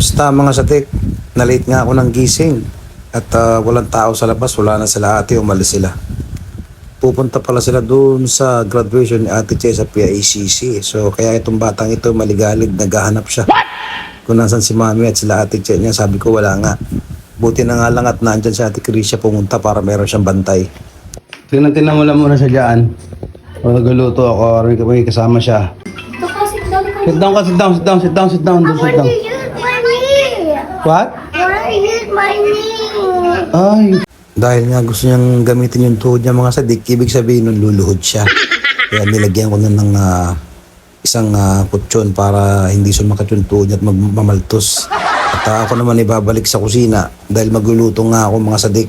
Kumusta mga satik? Nalate nga ako ng gising. At ah, walang tao sa labas, wala na sila ate, umalis sila. Pupunta pala sila doon sa graduation ni ate Che sa PICC. So kaya itong batang ito maligalig, naghahanap siya. Kung nasan si mami at sila ate Che niya, sabi ko wala nga. Buti na nga lang at nandyan si ate Krisha pumunta para meron siyang bantay. Tingnan tingnan mo lang muna siya dyan. Kung nagluluto ako, may, kasama siya. Sit down. Sit down sit down, sit down, sit down, sit down, sit down. What? I want to use my knee. Ay, Dahil nga gusto niyang gamitin yung tuhod niya mga sadik, ibig sabihin nun luluhod siya. Kaya nilagyan ko na ng ah, isang uh, kutsyon para hindi sumakat yung tuhod niya at magmamaltos. At ah, ako naman ibabalik sa kusina dahil magluluto nga ako mga sadik.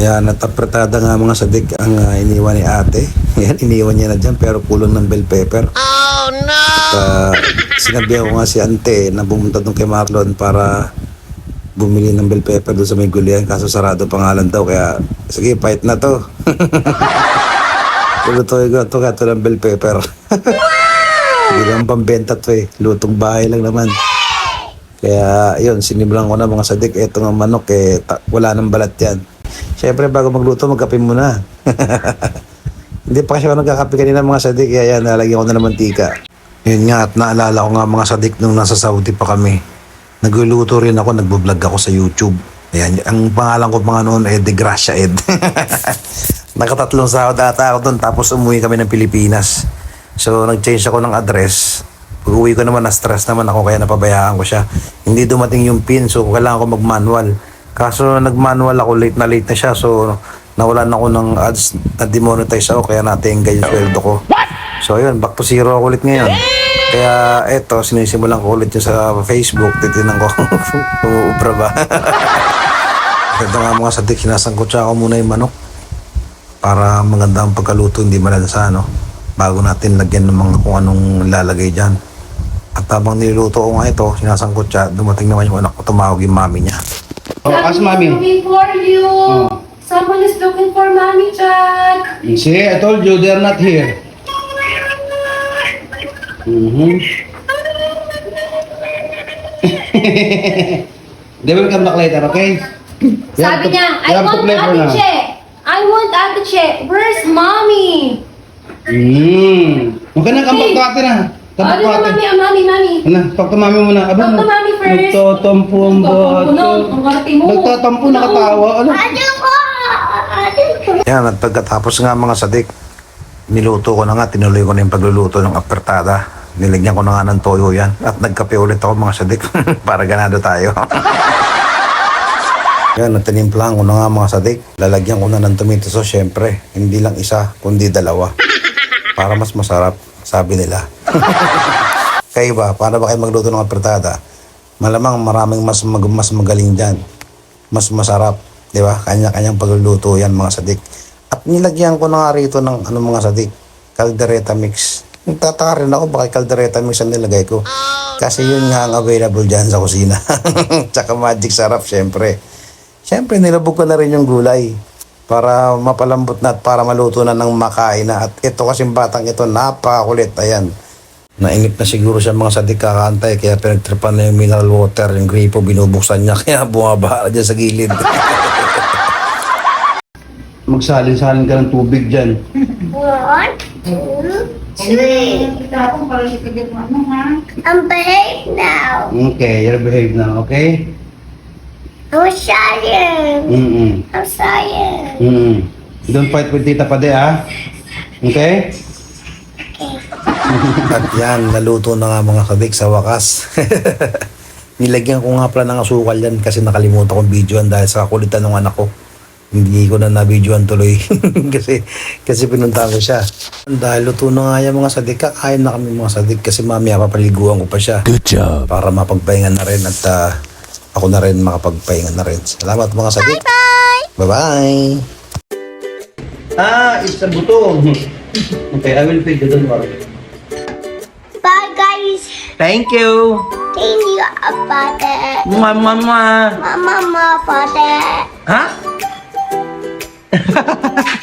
Kaya natapretada nga mga sadik ang ah, iniwan ni ate. Yan, iniwan niya na dyan pero kulong ng bell pepper. Oh no! At ah, sinabihan ko nga si ante na pumunta doon kay Marlon para bumili ng bell pepper doon sa may gulian. Kaso sarado pangalan daw kaya sige fight na to. Lulutuin ko to kato ng bell pepper. Hindi lang pambenta to eh. Lutong bahay lang naman. Kaya yun sinimlan ko na mga sadik eto ng manok eh wala nang balat yan. Syempre bago magluto magkape muna hindi pa kasi ako nagkakape kanina mga sadik kaya yan nalagyan ko na ng mantika yun nga at naalala ko nga mga sadik nung nasa Saudi pa kami Nagluluto rin ako, nagbo-vlog ako sa YouTube. Ayan, ang pangalan ko mga noon ay De Gracia Ed. Nakatatlong sahod ata ako doon tapos umuwi kami ng Pilipinas. So nag-change ako ng address. Pag uwi ko naman na-stress naman ako kaya napabayaan ko siya. Hindi dumating yung pin so kailangan ko mag-manual. Kaso nag-manual ako late na late na siya so nawalan ako ng ads na demonetize ako kaya natin ganyan sweldo ko. So ayun, back to zero ako ulit ngayon. Kaya eto, sinisimulan ko ulit yung sa Facebook. Titinan ko kung uubra ba. Ito nga mga sadik, sinasangkot siya ako muna yung manok. Para maganda ang pagkaluto, hindi malansa, no? Bago natin lagyan ng mga kung anong lalagay dyan. At habang niluluto ko nga ito, sinasangkot siya, dumating naman yung anak ko, tumawag yung mami niya. oh, ask mommy. For you. Oh. Someone is looking for mommy, Jack. See, I told you they're not here. Mm-hmm. They will come back later, okay? Have Sabi to- niya, I have to want play for Ate now. Che. I want Ate Che. Where's mommy? Mm. Huwag ka na kambak to ate na. Kambak Ano to na ate. mami, ah, mami, mami. Ano, talk to mami muna. Aba, Talk to mommy first. Nagtatampo ang ang arte mo. Nagtatampo, nakatawa. Ano? Yan, at pagkatapos nga mga sadik, niluto ko na nga, tinuloy ko na yung pagluluto ng apertada. Nilagyan ko na nga ng toyo yan. At nagkape ulit ako mga sadik para ganado tayo. yan, at tinimplang ko na nga mga sadik. Lalagyan ko na ng tomato sauce, syempre. Hindi lang isa, kundi dalawa. Para mas masarap, sabi nila. kayo ba, paano ba kayo magluto ng apertada? Malamang maraming mas, mag, mas magaling dyan. Mas masarap. Di ba? Kanya-kanyang pagluluto yan mga sadik. At nilagyan ko na nga rito ng ano mga sadik. Caldereta mix. Nagtataka rin ako bakit caldereta mix ang nilagay ko. Kasi yun nga ang available dyan sa kusina. Tsaka magic sarap syempre. Syempre nilabog ko na rin yung gulay. Para mapalambot na at para maluto na ng makain na. At ito kasing batang ito napakakulit. Ayan. Nainip na siguro siya mga sadik kakantay kaya pinagtripan na yung mineral water, yung gripo, binubuksan niya kaya bumaba dyan sa gilid. Magsalin-salin ka ng tubig dyan. One, two, three. I'm behave now. Okay, you'll behave now, okay? I'm Science. Mm-mm. I'm Science. Mm-mm. Don't fight with Tita Pade, ah. Okay? At yan, naluto na nga mga kabik sa wakas. Nilagyan ko nga pala ng asukal yan kasi nakalimutan kong videoan dahil sa kakulitan ng anak ko. Hindi ko na na-videoan tuloy kasi kasi pinuntahan ko siya. Dahil luto na nga yan mga sadik, kakain na kami mga sadik kasi mamaya papaliguan ko pa siya. Good job. Para mapagpahinga na rin at ah, ako na rin makapagpahinga na rin. Salamat mga sadik. Bye-bye! Bye-bye! Ah, it's a buto. okay, I will feed you, don't worry. Thank you. Thank you, Apate. Mwah, mwah, mwah. Mama, Apate. Huh?